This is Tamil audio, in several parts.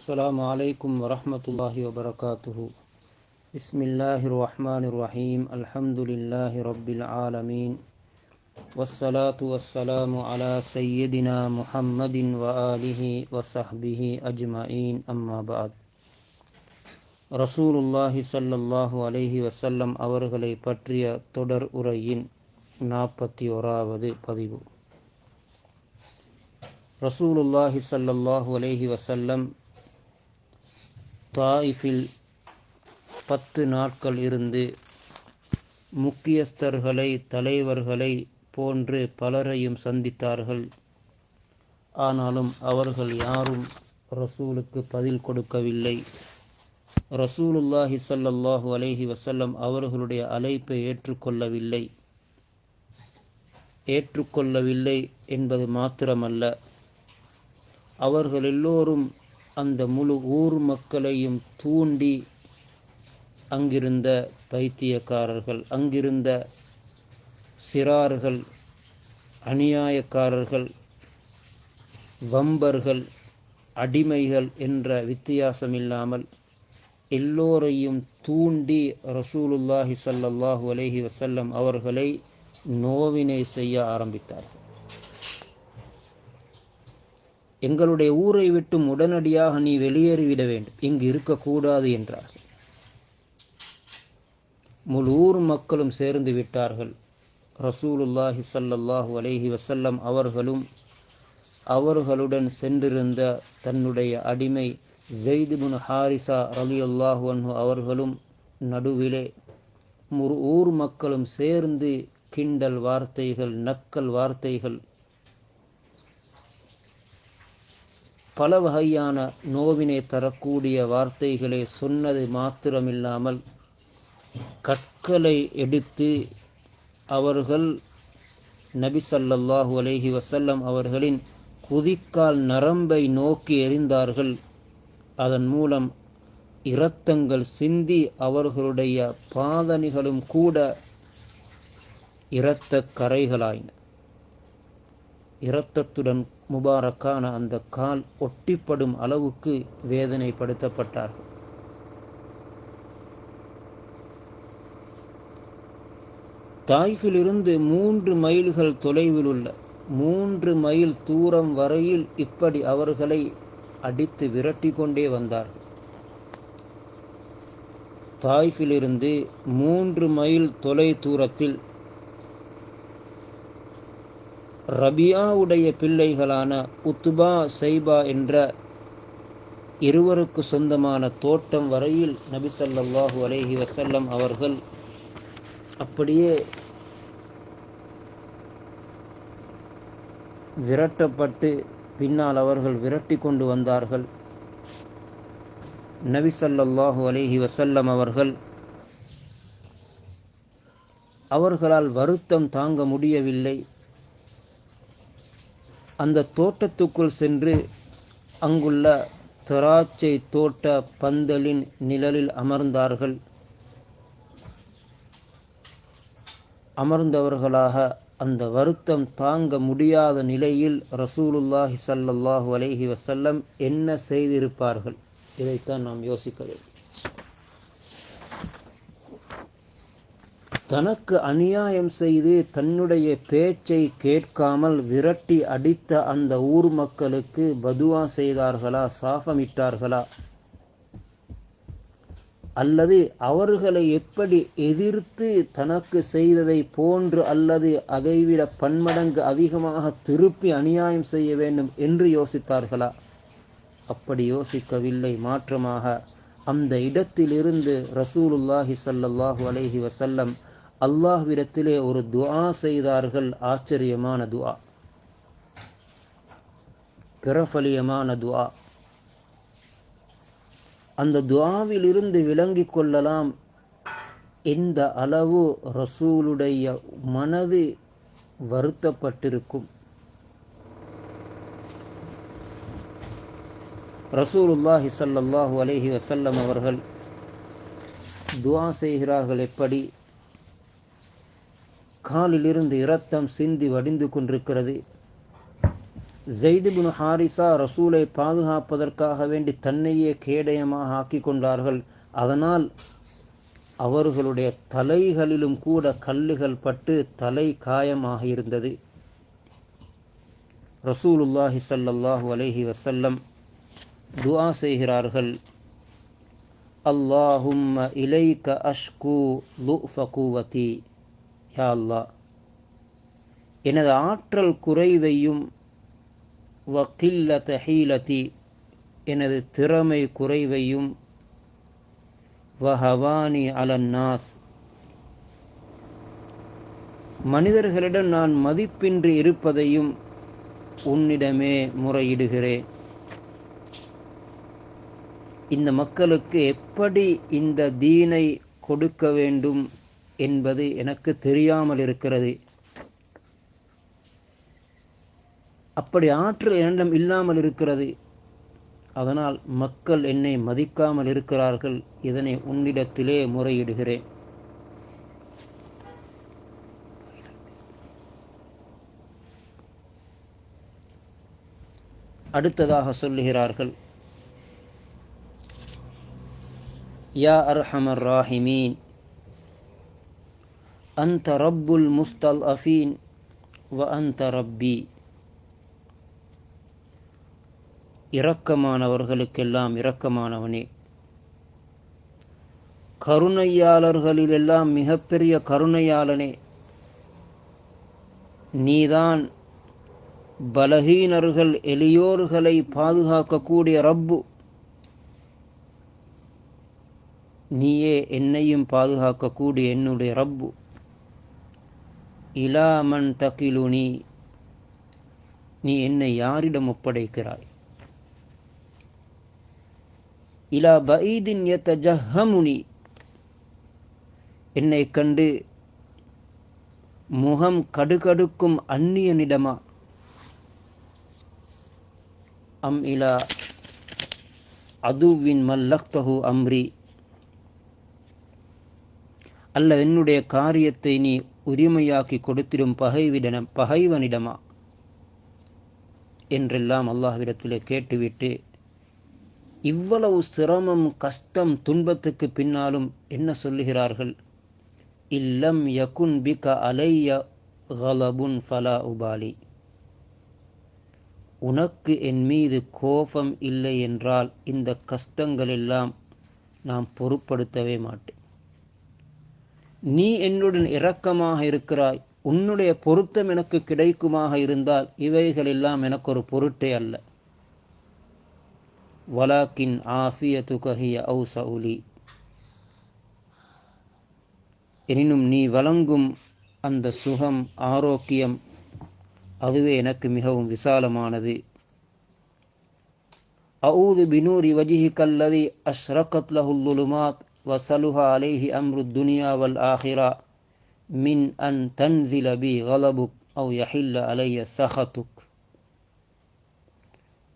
السلام عليكم ورحمة الله وبركاته بسم الله الرحمن الرحيم الحمد لله رب العالمين والصلاة والسلام على سيدنا محمد وآله وصحبه أجمعين أما بعد ரசூலுல்லாஹி ஸல்லல்லாஹு அலைஹி வஸல்லம் அவர்களை பற்றிய தொடர் உரையின் நாற்பத்தி ஓராவது பதிவு ரசூலுல்லாஹி ஸல்லல்லாஹு அலைஹி வஸல்லம் தாயிஃபில் பத்து நாட்கள் இருந்து முக்கியஸ்தர்களை தலைவர்களை போன்று பலரையும் சந்தித்தார்கள். ஆனாலும் அவர்கள் யாரும் ரசூலுக்கு பதில் கொடுக்கவில்லை. ரசூலுல்லாஹி சல்லல்லாஹு அலைஹி வசல்லம் அவர்களுடைய அழைப்பை ஏற்றுக்கொள்ளவில்லை. ஏற்றுக்கொள்ளவில்லை என்பது மாத்திரமல்ல. அவர்கள் எல்லோரும் அந்த முழு ஊர் மக்களையும் தூண்டி அங்கிருந்த பைத்தியக்காரர்கள் அங்கிருந்த சிறார்கள் அநியாயக்காரர்கள் வம்பர்கள் அடிமைகள் என்ற வித்தியாசமில்லாமல் எல்லோரையும் தூண்டி ரசூலுல்லாஹி சல்லாஹூ அலஹி வசல்லம் அவர்களை நோவினை செய்ய ஆரம்பித்தார்கள். எங்களுடைய ஊரை விட்டும் உடனடியாக நீ வெளியேறிவிட வேண்டும். இங்கு இருக்கக்கூடாது என்றார்கள். முழு ஊர் மக்களும் சேர்ந்து விட்டார்கள். ரசூலுல்லாஹி ஸல்லல்லாஹு அலேஹி வசல்லம் அவர்களும் அவர்களுடன் சென்றிருந்த தன்னுடைய அடிமை ஜெய்துபுன் ஹாரிசா ரலி அல்லாஹு அன்ஹு அவர்களும் நடுவிலே முரு ஊர் மக்களும் சேர்ந்து கிண்டல் வார்த்தைகள் நக்கல் வார்த்தைகள் பல வகையான நோவினை தரக்கூடிய வார்த்தைகளை சொன்னது மாத்திரமில்லாமல் கற்களை எடுத்து அவர்கள் நபி சல்லல்லாஹு அலேஹி வசல்லம் அவர்களின் குதிக்கால் நரம்பை நோக்கி எறிந்தார்கள். அதன் மூலம் இரத்தங்கள் சிந்தி அவர்களுடைய பாதணிகளும் கூட இரத்த கரைகளாயின. இரத்தத்துடன் முபாரக்கான அந்த கால் ஒட்டிப்படும் அளவுக்கு வேதனைப்படுத்தப்பட்டார்கள். தாய்ஃபிலிருந்து மூன்று மைல்கள் தொலைவில் உள்ள மூன்று மைல் தூரம் வரையில் இப்படி அவர்களை அடித்து விரட்டி கொண்டே வந்தார்கள். தாய்ஃபிலிருந்து மூன்று மைல் தொலை தூரத்தில் ரபியாவுடைய பிள்ளைகளான உத்துபா சைபா என்ற இருவருக்கு சொந்தமான தோட்டம் வரையில் நபிசல்லாஹு அலேஹி வசல்லம் அவர்கள் அப்படியே விரட்டப்பட்டு பின்னால் அவர்கள் விரட்டி கொண்டு வந்தார்கள். நபிசல்லாஹு அலேஹி வசல்லம் அவர்கள் அவர்களால் வருத்தம் தாங்க முடியவில்லை. அந்த தோட்டத்துக்குள் சென்று அங்குள்ள திராட்சை தோட்ட பந்தலின் நிழலில் அமர்ந்தார்கள். அமர்ந்தவர்களாக அந்த வருத்தம் தாங்க முடியாத நிலையில் ரசூலுல்லாஹி சல்லல்லாஹு அலைஹி வசல்லம் என்ன செய்திருப்பார்கள்? இதைத்தான் நாம் யோசிக்க வேண்டும். தனக்கு அநியாயம் செய்து தன்னுடைய பேச்சை கேட்காமல் விரட்டி அடித்த அந்த ஊர் மக்களுக்கு பதுவா செய்தார்களா சாபமிட்டார்களா? அல்லது அவர்களை எப்படி எதிர்த்து தனக்கு செய்ததை போன்று அல்லது அதைவிட பன்மடங்கு அதிகமாக திருப்பி அநியாயம் செய்ய வேண்டும் என்று யோசித்தார்களா? அப்படி யோசிக்கவில்லை. மாற்றமாக அந்த இடத்திலிருந்து ரசூலுல்லாஹி சல்லல்லாஹு அலைஹி வசல்லம் அல்லாஹ்விடத்திலே ஒரு துஆ செய்தார்கள். ஆச்சரியமான துஆ. பிரபலியமான துஆ. அந்த துவாவிலிருந்து விளங்கிக் கொள்ளலாம். எந்த அளவு ரசூலுடைய மனது வருத்தப்பட்டிருக்கும்? ரசூலுல்லாஹி சல்லல்லாஹு அலஹி வசல்லம் அவர்கள் துவா செய்கிறார்கள் எப்படி? காலிலிருந்து இரத்தம் சிந்தி வடிந்து கொண்டிருக்கிறது. ஜெய்துபின் ஹாரிசா ரசூலை பாதுகாப்பதற்காக வேண்டி தன்னையே கேடயமாக ஆக்கி கொண்டார்கள். அதனால் அவர்களுடைய தலைகளிலும் கூட கல்லுகள் பட்டு தலை காயமாக இருந்தது. ரசூலுல்லாஹி சல்லாஹு அலஹி வசல்லம் துஆ செய்கிறார்கள். அல்லாஹும் இலைக்க அஷ்கு லுஃப குவதி யா எனது ஆற்றல் குறைவையும் வக்கில்ல தஹீலதி எனது திறமை குறைவையும் வஹவானி அலன்னாஸ் மனிதர்களிடம் நான் மதிப்பின்றி இருப்பதையும் உன்னிடமே முறையிடுகிறேன். இந்த மக்களுக்கு எப்படி இந்த தீனை கொடுக்க வேண்டும்? என்பது எனக்கு தெரியாமல் இருக்கிறது. அப்படி ஆற்றல் என்னிடம் இல்லாமல் இருக்கிறது. அதனால் மக்கள் என்னை மதிக்காமல் இருக்கிறார்கள். இதனை உன்னிடத்திலே முறையிடுகிறேன். அடுத்ததாக சொல்லுகிறார்கள். யா அர்ஹமர் ராஹிமீன். அந்த ரப்புல் முஸ்தல் அஃபீன் வ அந்த ரப்பி இரக்கமானவர்களுக்கெல்லாம் இரக்கமானவனே. கருணையாளர்களிலெல்லாம் மிகப்பெரிய கருணையாளனே. நீதான் பலகீனர்கள் எளியோர்களை பாதுகாக்கக்கூடிய ரப்பு. நீயே என்னையும் பாதுகாக்கக்கூடிய என்னுடைய ரப்பு. இலாமன் தகிலுனி நீ என்னை யாரிடம் ஒப்படைக்கிறாய்? இலா பைதின் எத்த ஜஹமுனி என்னை கண்டு முகம் கடுகடுக்கும் அந்நியனிடமா? அம் இலா அதுவின் மல்லக்தஹு அம்ரி அல்ல என்னுடைய காரியத்தை நீ உரிமையாக்கி கொடுத்திடும் பகைவிடன பகைவனிடமா? என்றெல்லாம் அல்லாஹ்விடத்திலே கேட்டுவிட்டு இவ்வளவு சிரமம் கஷ்டம் துன்பத்துக்கு பின்னாலும் என்ன சொல்லுகிறார்கள்? இல்லம் யகுன் பிக அலைய கலபுன் ஃபலா உபாலி. உனக்கு என் மீது கோபம் இல்லை என்றால் இந்த கஷ்டங்கள் எல்லாம் நாம் பொருட்படுத்தவே மாட்டேன் நீ என்னுடன் இரக்கமாக இருக்கிறாய். உன்னுடைய பொருத்தம் எனக்கு கிடைக்குமாக இருந்தால் இவைகள் எல்லாம் எனக்கு ஒரு பொருட்டே அல்ல. வலாக்கின் ஆஃபியத்து கஹிய அவுசவுலி எனினும் நீ வழங்கும் அந்த சுகம் ஆரோக்கியம் அதுவே எனக்கு மிகவும் விசாலமானது. அவுது பினூரி வஜிஹி கல்லதி அஷ்ரகத் லஹுல்லுமாத் வசலுஹா அலைஹி அம்ரு துனியா வல் ஆஹிரா மின் அன் தன்சில பி கலபுக் அவு யஹில்ல அலைய சஹத்துக்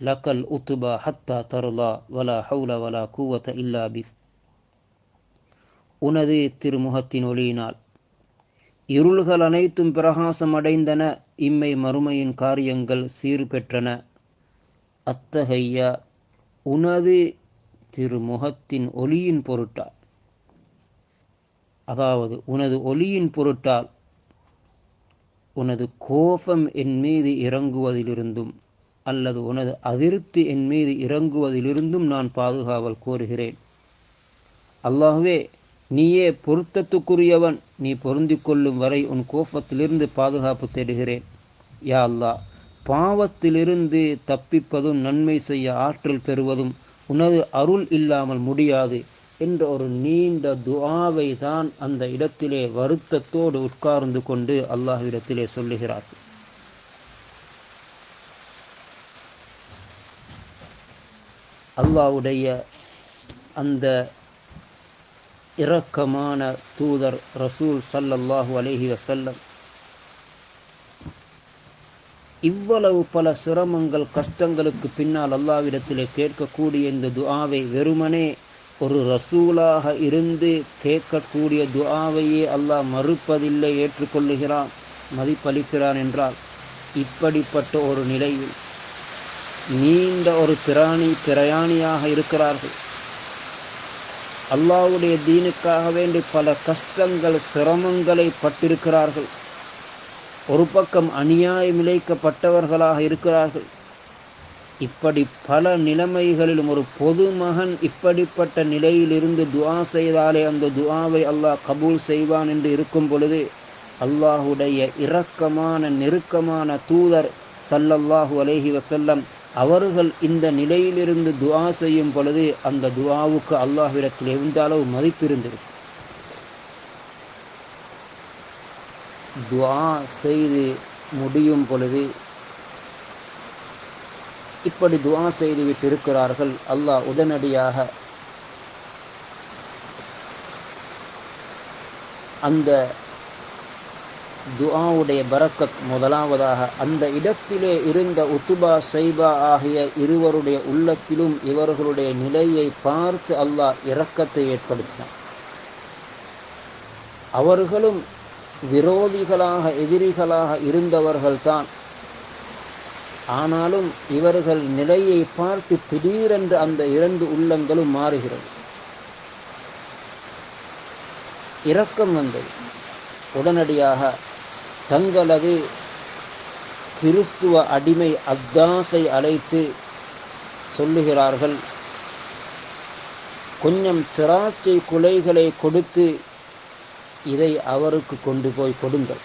லக்கல் உத்துபா ஹத்தா தருலா வலா ஹவுல வலா கூவத்த இல்லா பி உனது திருமுகத்தின் ஒளியினால் இருள்கள் அனைத்தும் பிரகாசம் அடைந்தன இம்மை மறுமையின் காரியங்கள் சீர் பெற்றன அத்தகைய உனது திருமுகத்தின் ஒளியின் பொருட்டால். அதாவது உனது ஒளியின் பொருட்டால் உனது கோபம் என் மீது இறங்குவதிலிருந்தும் அல்லது உனது அதிருப்தி என் மீது இறங்குவதிலிருந்தும் நான் பாதுகாவல் கோருகிறேன். அல்லாஹுவே நீயே பொருத்தத்துக்குரியவன். நீ பொருந்திக் கொள்ளும் வரை உன் கோபத்திலிருந்து பாதுகாப்பு தேடுகிறேன். யா அல்லாஹ் பாவத்திலிருந்து தப்பிப்பதும் நன்மை செய்ய ஆற்றல் பெறுவதும் உனது அருள் இல்லாமல் முடியாது என்ற ஒரு நீண்ட துஆவை தான் அந்த இடத்திலே வருத்தத்தோடு உட்கார்ந்து கொண்டு அல்லாஹ்விடத்திலே சொல்லுகிறார். அல்லாஹ்வுடைய அந்த இரக்கமான தூதர் ரசூல் சல்லல்லாஹு அலஹி வசல்லம் இவ்வளவு பல சிரமங்கள் கஷ்டங்களுக்கு பின்னால் அல்லாவிடத்திலே கேட்கக்கூடிய இந்த துஆவை வெறுமனே ஒரு ரசூலாக இருந்து கேட்கக்கூடிய துஆவையே அல்லாஹ் மறுப்பதில்லை ஏற்றுக்கொள்ளுகிறான் மதிப்பளிக்கிறான் என்றால் இப்படிப்பட்ட ஒரு நிலையில் நீண்ட ஒரு பிராணி பிரயாணியாக இருக்கிறார்கள். அல்லாவுடைய தீனுக்காக வேண்டி பல கஷ்டங்கள் சிரமங்களை பட்டிருக்கிறார்கள். ஒரு பக்கம் அநியாயம் இழைக்கப்பட்டவர்களாக இருக்கிறார்கள். இப்படி பல நிலைமைகளிலும் ஒரு பொதுமகன் இப்படிப்பட்ட நிலையிலிருந்து துவா செய்தாலே அந்த துவாவை அல்லாஹ் கபூல் செய்வான் என்று இருக்கும் பொழுது அல்லாஹுடைய இரக்கமான நெருக்கமான தூதர் சல்லல்லாஹு அலேஹி வசல்லம் அவர்கள் இந்த நிலையிலிருந்து துவா செய்யும் பொழுது அந்த துவாவுக்கு அல்லாஹ்விடத்தில் எந்த அளவு மதிப்பு இருந்திருக்கும் துவா செய்து முடியும் பொழுது இப்படி துவா செய்து விட்டிருக்கிறார்கள் அல்லாஹ் உடனடியாக அந்த துஆவுடைய பரக்கத் முதலாவதாக அந்த இடத்திலே இருந்த உத்துபா சைபா ஆகிய இருவருடைய உள்ளத்திலும் இவர்களுடைய நிலையை பார்த்து அல்லாஹ் இரக்கத்தை ஏற்படுத்தினார் அவர்களும் விரோதிகளாக எதிரிகளாக இருந்தவர்கள்தான். ஆனாலும் இவர்கள் நிலையை பார்த்து திடீரென்று அந்த இரண்டு உள்ளங்களும் மாறுகிறது. இரக்கம் வந்தது. உடனடியாக தங்களது கிறிஸ்துவ அடிமை அத்தாஸை அழைத்து சொல்லுகிறார்கள் கொஞ்சம் திராட்சை குலைகளை கொடுத்து இதை அவருக்கு கொண்டு போய் கொடுங்கள்.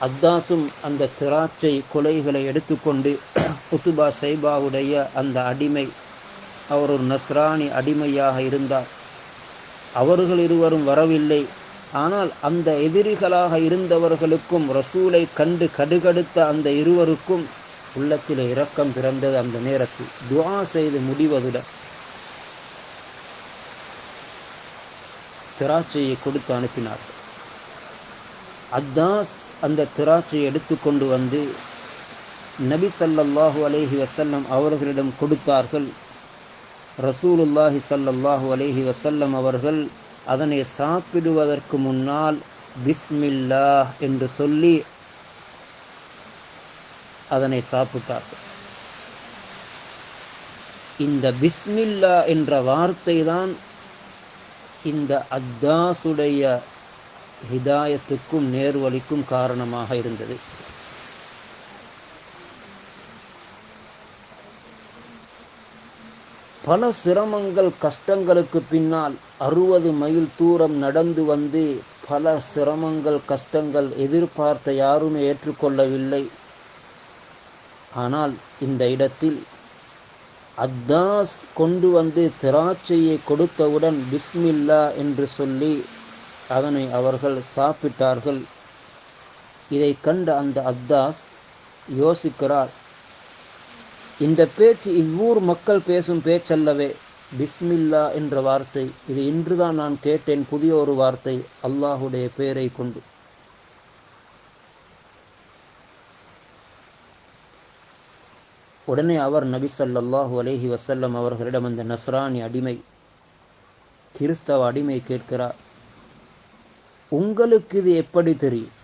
அத்தாசும் அந்த திராட்சை கொலைகளை எடுத்துக்கொண்டு உத்துபா சைபாவுடைய அந்த அடிமை அவர் ஒரு நஸ்ராணி அடிமையாக இருந்தார். அவர்கள் இருவரும் வரவில்லை. ஆனால் அந்த எதிரிகளாக இருந்தவர்களுக்கும் ரசூலை கண்டு கடுகடுத்த அந்த இருவருக்கும் உள்ளத்தில் இரக்கம் பிறந்தது அந்த நேரத்தில். துவா செய்து முடிவதுடன் திராட்சையை கொடுத்து அனுப்பினார்கள். அத்தாஸ் அந்த திராட்சையை எடுத்துக்கொண்டு வந்து நபி சல்லல்லாஹு அலேஹி வசல்லம் அவர்களிடம் கொடுத்தார்கள். ரசூலுல்லாஹி சல்லல்லாஹு அலேஹி வசல்லம் அவர்கள் அதனை சாப்பிடுவதற்கு முன்னால் பிஸ்மில்லா என்று சொல்லி அதனை சாப்பிட்டார்கள். இந்த பிஸ்மில்லா என்ற வார்த்தை தான் இந்த அத்தாசுடைய ஹிதாயத்துக்கும் நேர்வழிக்கும் காரணமாக இருந்தது. பல சிரமங்கள் கஷ்டங்களுக்கு பின்னால் அறுபது மைல் தூரம் நடந்து வந்து பல சிரமங்கள் கஷ்டங்கள் எதிர்பார்த்த யாருமே ஏற்றுக்கொள்ளவில்லை. ஆனால் இந்த இடத்தில் அத்தாஸ் கொண்டு வந்து திராட்சையை கொடுத்தவுடன் பிஸ்மில்லா என்று சொல்லி அதனை அவர்கள் சாப்பிட்டார்கள். இதை கண்ட அந்த அத்தாஸ் யோசிக்கிறார் இந்த பேச்சு இவ்வூர் மக்கள் பேசும் பேச்சல்லவே பிஸ்மில்லா என்ற வார்த்தை. இது இன்றுதான் நான் கேட்டேன் புதிய ஒரு வார்த்தை அல்லாஹுடைய பெயரை கொண்டு. உடனே அவர் நபி சல்லாஹூ அலேஹி வசல்லம் அவர்களிடம் அந்த நஸ்ரானி அடிமை கிறிஸ்தவ அடிமை கேட்கிறார் உங்களுக்கு இது எப்படி தெரியும்?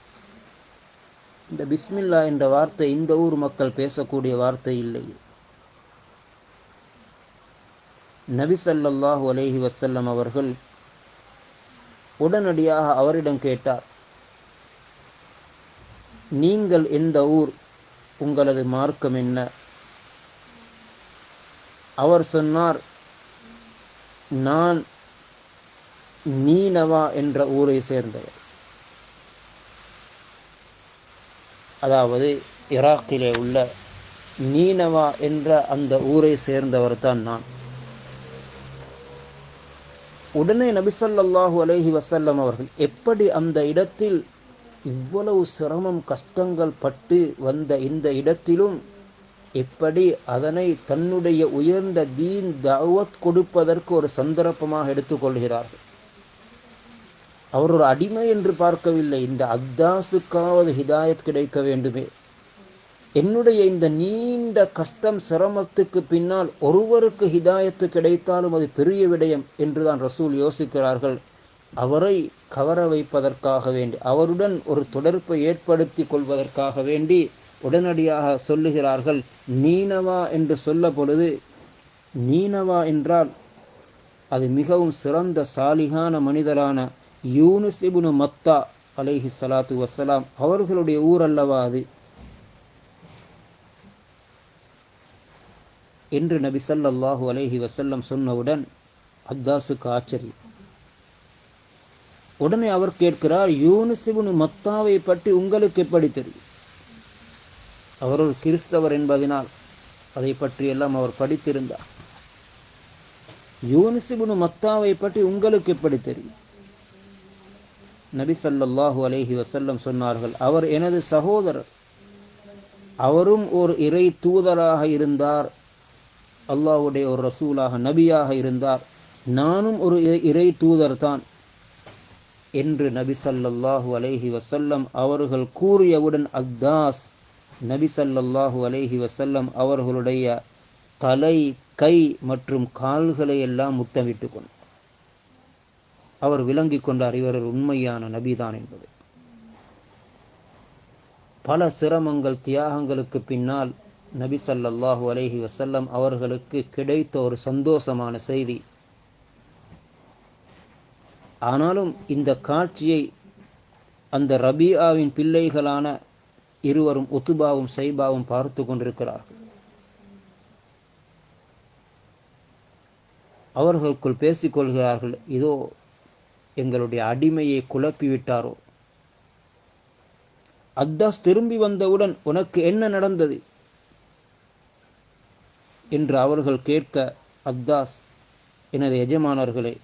இந்த பிஸ்மில்லா என்ற வார்த்தை இந்த ஊர் மக்கள் பேசக்கூடிய வார்த்தை இல்லை. நபி சல்லாஹூ அலேஹி வசல்லம் அவர்கள் உடனடியாக அவரிடம் கேட்டார் நீங்கள் எந்த ஊர்? உங்களது மார்க்கம் என்ன? அவர் சொன்னார் நான் நீனவா என்ற ஊரை சேர்ந்தவர். அதாவது ஈராக்கிலே உள்ள நீனவா என்ற அந்த ஊரை சேர்ந்தவர் தான் நான். உடனே நபிசல்லாஹூ அலஹி வசல்லம் அவர்கள் எப்படி அந்த இடத்தில் இவ்வளவு சிரமம் கஷ்டங்கள் பட்டு வந்த இந்த இடத்திலும் எப்படி அதனை தன்னுடைய உயர்ந்த தீன் தவத் கொடுப்பதற்கு ஒரு சந்தர்ப்பமாக எடுத்துக்கொள்கிறார்கள். அவர் ஒரு அடிமை என்று பார்க்கவில்லை. இந்த அக்தாசுக்காவது ஹிதாயத் கிடைக்க வேண்டுமே. என்னுடைய இந்த நீண்ட கஷ்டம் சிரமத்துக்கு பின்னால் ஒருவருக்கு ஹிதாயத்து கிடைத்தாலும் அது பெரிய விடயம் என்றுதான் ரசூல் யோசிக்கிறார்கள். அவரை கவர வைப்பதற்காக வேண்டி அவருடன் ஒரு தொடர்பை ஏற்படுத்தி கொள்வதற்காக வேண்டி உடனடியாக சொல்லுகிறார்கள் நீனவா என்று சொல்ல பொழுது நீனவா என்றால் அது மிகவும் சிறந்த சாலிகான மனிதரான யூனுஸ் இபுனு மத்தா அலைஹி சலாத்து வசலாம் அவர்களுடைய ஊர் அல்லவா அது? என்று நபி சல்லாஹு அலைஹி வசல்லம் சொன்னவுடன் அத்தாஸுக்கு ஆச்சரியம். உடனே அவர் கேட்கிறார் யூனிசிபுனு மத்தாவை பற்றி உங்களுக்கு எப்படி தெரியும்? அவர் ஒரு கிறிஸ்தவர் என்பதனால் அதை பற்றியெல்லாம் அவர் படித்திருந்தார். யூனிசிபுனு மத்தாவை பற்றி உங்களுக்கு எப்படி தெரியும்? நபி சல்லாஹூ அலேஹி வசல்லம் சொன்னார்கள் அவர் எனது சகோதரர் அவரும் ஒரு இறை தூதராக இருந்தார். அல்லாஹுடைய ஒரு ரசூலாக நபியாக இருந்தார். நானும் ஒரு இறை- இறை தூதர் தான் என்று நபி ஸல்லல்லாஹு அலேஹி வசல்லம் அவர்கள் கூறியவுடன் அக்தாஸ் நபி ஸல்லல்லாஹு அலைஹி அவர்களுடைய தலை கை மற்றும் கால்களை எல்லாம் முத்தமிட்டு கொண்டார். அவர் விளங்கிக் கொண்டார் இவர் உண்மையான நபிதான் என்பது. பல சிரமங்கள் தியாகங்களுக்கு பின்னால் நபி ஸல்லல்லாஹு அலேஹி வசல்லம் அவர்களுக்கு கிடைத்த ஒரு சந்தோஷமான செய்தி. ஆனாலும் இந்த காட்சியை அந்த ரபியாவின் பிள்ளைகளான இருவரும் உத்துபாவும் சைபாவும் பார்த்து கொண்டிருக்கிறார்கள். அவர்களுக்குள் பேசிக்கொள்கிறார்கள் இதோ எங்களுடைய அடிமையை குழப்பிவிட்டாரோ அத்தாஸ் திரும்பி வந்தவுடன் உனக்கு என்ன நடந்தது? என்று அவர்கள் கேட்க அத்தாஸ் எனது எஜமானர்களே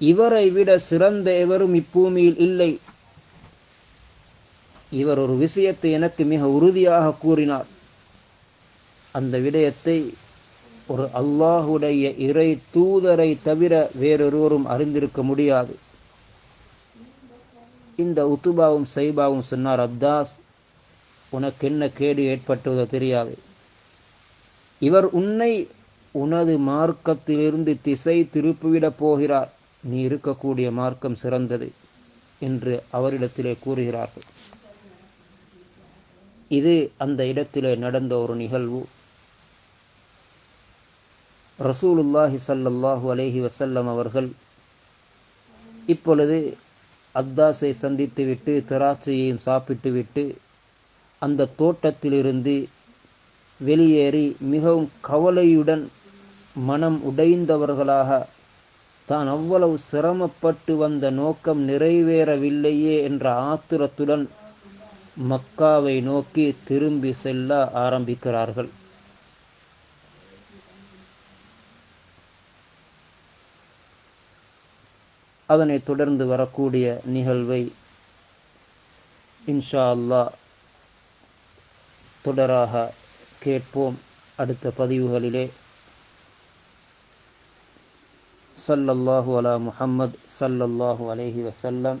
இவரை விட சிறந்த எவரும் இப்பூமியில் இல்லை. இவர் ஒரு விஷயத்தை எனக்கு மிக உறுதியாக கூறினார். அந்த விடயத்தை ஒரு அல்லாஹுடைய இறை தூதரை தவிர வேறொருவரும் அறிந்திருக்க முடியாது. இந்த உத்துபாவும் சைபாவும் சொன்னார் அத்தாஸ் உனக்கு என்ன கேடு ஏற்பட்டுவதோ தெரியாது. இவர் உன்னை உனது மார்க்கத்திலிருந்து திசை திருப்பிவிடப் போகிறார். நீ இருக்கக்கூடிய மார்க்கம் சிறந்தது என்று அவரிடத்திலே கூறுகிறார்கள். இது அந்த இடத்திலே நடந்த ஒரு நிகழ்வு. ரசூலுல்லாஹி சல்லல்லாஹு அலேஹி வசல்லம் அவர்கள் இப்பொழுது அத்தாஸை சந்தித்துவிட்டு திராட்சையையும் சாப்பிட்டுவிட்டு அந்த தோட்டத்திலிருந்து வெளியேறி மிகவும் கவலையுடன் மனம் உடைந்தவர்களாக தான் அவ்வளவு சிரமப்பட்டு வந்த நோக்கம் நிறைவேறவில்லையே என்ற ஆத்திரத்துடன் மக்காவை நோக்கி திரும்பி செல்ல ஆரம்பிக்கிறார்கள். அதனைத் தொடர்ந்து வரக்கூடிய நிகழ்வை இன்ஷா அல்லாஹ் தொடராக கேட்போம். அடுத்த பதிவுகளிலே. சல்லல்லாஹு அலா முஹம்மத் சல்லல்லாஹு அலைஹி வசல்லம்